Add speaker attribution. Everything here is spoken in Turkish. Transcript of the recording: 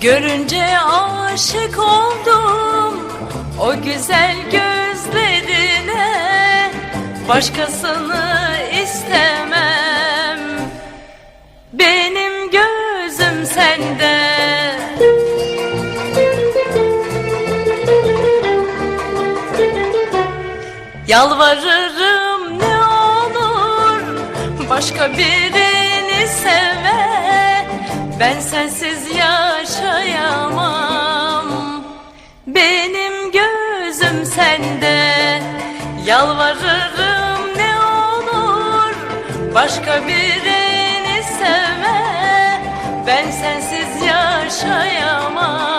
Speaker 1: Görünce aşık oldum o güzel gözlerine. Başkasını istemem Yalvarırım ne olur başka birini sevme. Ben sensiz yaşayamam. Benim gözüm sende. Yalvarırım ne olur başka birini sevme. Ben sensiz yaşayamam